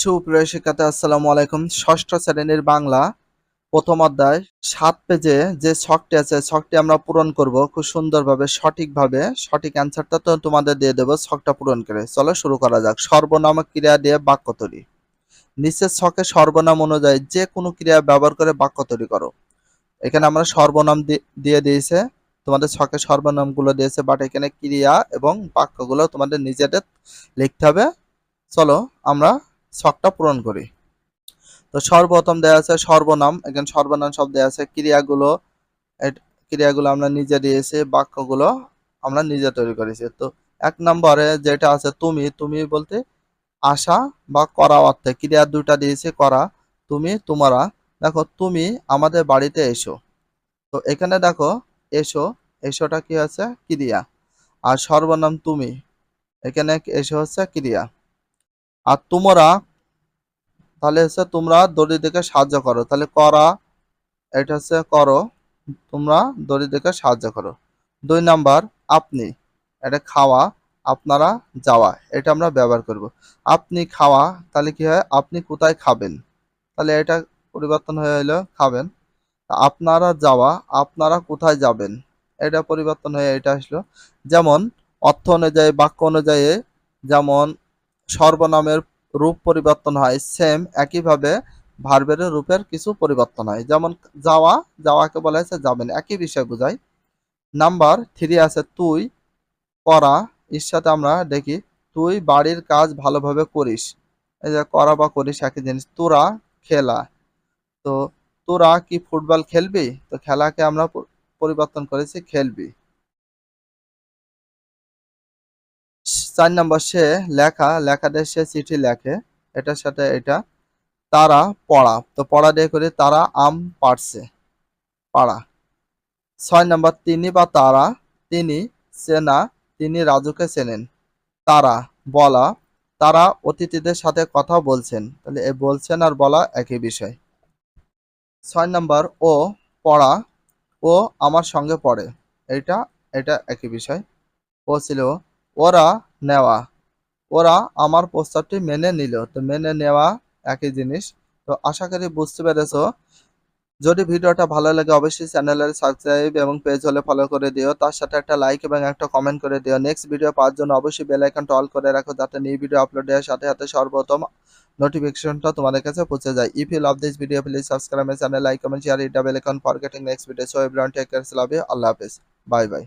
সুপ্রিয় শিক্ষার্থী, আসসালামু আলাইকুম। ষষ্ঠ শ্রেণির বাংলা প্রথম অধ্যায়, সাত পেজে যে ছকটি আছে, ছকটি আমরা পূরণ করব। খুব সুন্দরভাবে, সঠিকভাবে, সঠিক অ্যান্সারটা তো তোমাদের দিয়ে দেবো, ছকটা পূরণ করে। চলো শুরু করা যাক। সর্বনাম ক্রিয়া দিয়ে বাক্য তৈরি। নিচের ছকে সর্বনাম অনুযায়ী যে কোনো ক্রিয়া ব্যবহার করে বাক্য তৈরি করো। এখানে আমরা সর্বনাম দিয়ে দিয়েছে, তোমাদের ছকে সর্বনামগুলো দিয়েছে বাট এখানে ক্রিয়া এবং বাক্যগুলো তোমাদের নিজেদের লিখতে হবে। চলো আমরা ছকটা পূরণ করি। তো সর্বপ্রথম দেওয়া আছে সর্বনাম। এখানে সর্বনাম শব্দ দেওয়া আছে ক্রিয়াগুলো। ক্রিয়াগুলো আমরা নিজে দিয়েছি, বাক্যগুলো আমরা নিজে তৈরি করেছি। তো এক নম্বরে যেটা আছে তুমি তুমি বলতে আশা বা করা অর্থে। ক্রিয়া দুইটা দিয়েছে, করা, তুমি, তোমরা। দেখো, তুমি আমাদের বাড়িতে এসো। তো এখানে দেখো, এসো, এসোটা কি আছে? ক্রিয়া। আর সর্বনাম তুমি, এখানে এসো হচ্ছে ক্রিয়া। আর তোমরা তাহলে হচ্ছে তোমরা দরিদ্রকে সাহায্য করো। তাহলে করা, এটা হচ্ছে করো, তোমরা দরিদ্রকে সাহায্য করো। দুই নাম্বার, আপনি, এটা খাওয়া, আপনারা যাওয়া, এটা আমরা ব্যবহার করব। আপনি খাওয়া, তাহলে কি হয়? আপনি কোথায় খাবেন? তাহলে এটা পরিবর্তন হয়ে হলো খাবেন। আপনারা যাওয়া, আপনারা কোথায় যাবেন? এটা পরিবর্তন হয়ে এটা আসলো। যেমন অর্থ অনুযায়ী, বাক্য অনুযায়ী, যেমন সর্বনামের রূপ পরিবর্তন হয়। সেম একইভাবে ভার্বের রূপের কিছু পরিবর্তন হয়। যেমন যাওয়া, যাওয়াকে বলা হয়েছে যাবেন। একই বিষয় বোঝায়। নাম্বার থ্রি আছে তুই, করা। এর সাথে আমরা দেখি, তুই বাড়ির কাজ ভালোভাবে করিস। এই যে করা বা করিস একই জিনিস। তোরা, খেলা। তো তোরা কি ফুটবল খেলবি? তো খেলাকে আমরা পরিবর্তন করেছি, খেলবি। চার নম্বর সে লেখা লেখা দিয়ে সে চিঠি লেখে, এটার সাথে এটা, তারা পড়া, তো পড়া দিয়ে করে, তারা আম পাড়ছে, পাড়া। ছয় নম্বর, তিনি বা তারা, তিনি চেনা, তিনি রাজুকে চেনেন, তারা বলা, তারা অতিথিদের সাথে কথা বলছেন, তাহলে এ বলছেন আর বলা একই বিষয়। ছয় নম্বর, ও পড়া, ও আমার সঙ্গে পড়ে এটা এটা একই বিষয়। ও ছিল, ওরা নেওয়া। ওরা আমার প্রস্তাবটি মেনে নিল। তো মেনে নেওয়া একই জিনিস। তো আশা করি বুঝতে পেরেছ। যদি ভিডিওটা ভালো লাগে, অবশ্যই চ্যানেলের সাবস্ক্রাইব এবং পেজ হলে ফলো করে দিও। তার সাথে একটা লাইক এবং একটা কমেন্ট করে দিও। নেক্সট ভিডিও পাওয়ার জন্য অবশ্যই বেল আইকনটা অল করে রাখো যাতে নিউ ভিডিও আপলোড দেওয়ার সাথে সাথে সর্বপ্রথম নোটিফিকেশনটা তোমাদের কাছে পৌঁছে যায়। If you love this video please subscribe my channel like comment share it double icon forgetting next video so everyone take care love you আল্লাহ হাফেজ। Bye bye